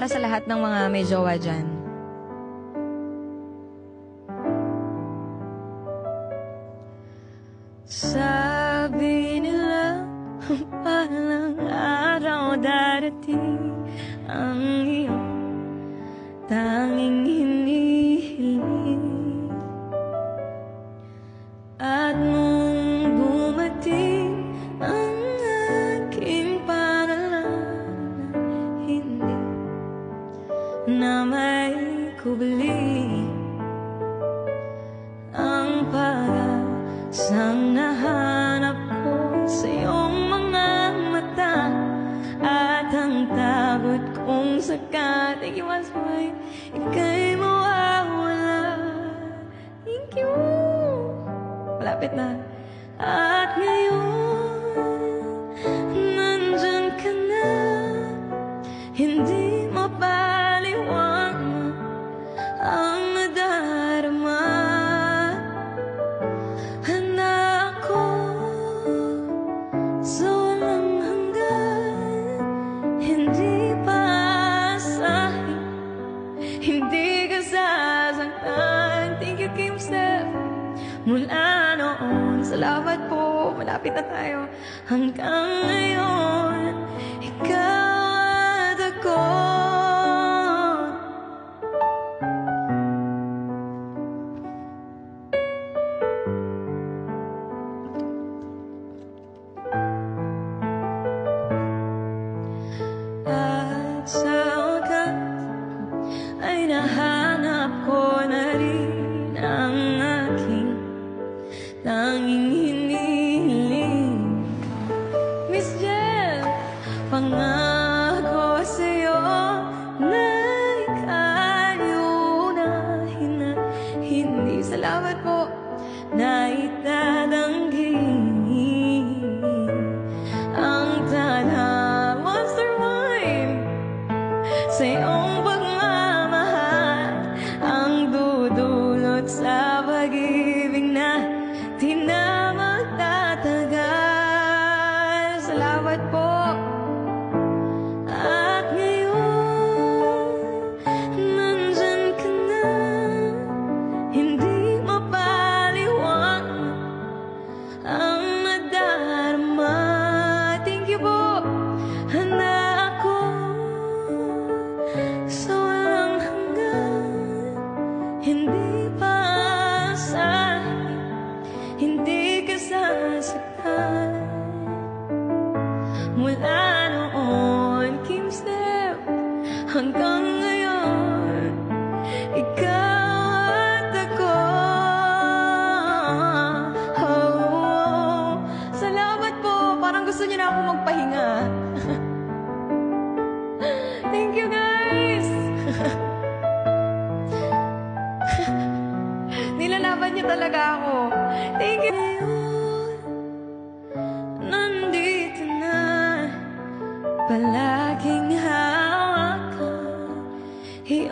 Para sa lahat ng mga may jowa dyan. Sabi nila Palang araw darating Ang iyong Tanging hinihiling pag-asang nahanap ko Sa iyong At ang takot kong sakat. Thank you, Mas Boy Ika'y mawawala. Thank you. Malapit na. At ngayon Nandyan ka Hindi Mula noon Salamat po. Malapit na tayo. Hanggang ngayon Ikaw at ako pangako sa'yo na ikayunahin na hindi. Salamat po na itatanggi ang tadhana Monster Wine sa iyong pagmamahal ang dudulot sa pag-ibig hanggang ngayon, ikaw at ako. Oh, oh. Salamat po, parang gusto niyo na ako magpahinga. Thank you, guys! Nilalaban niyo talaga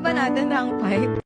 Ilalaban natin ang pipe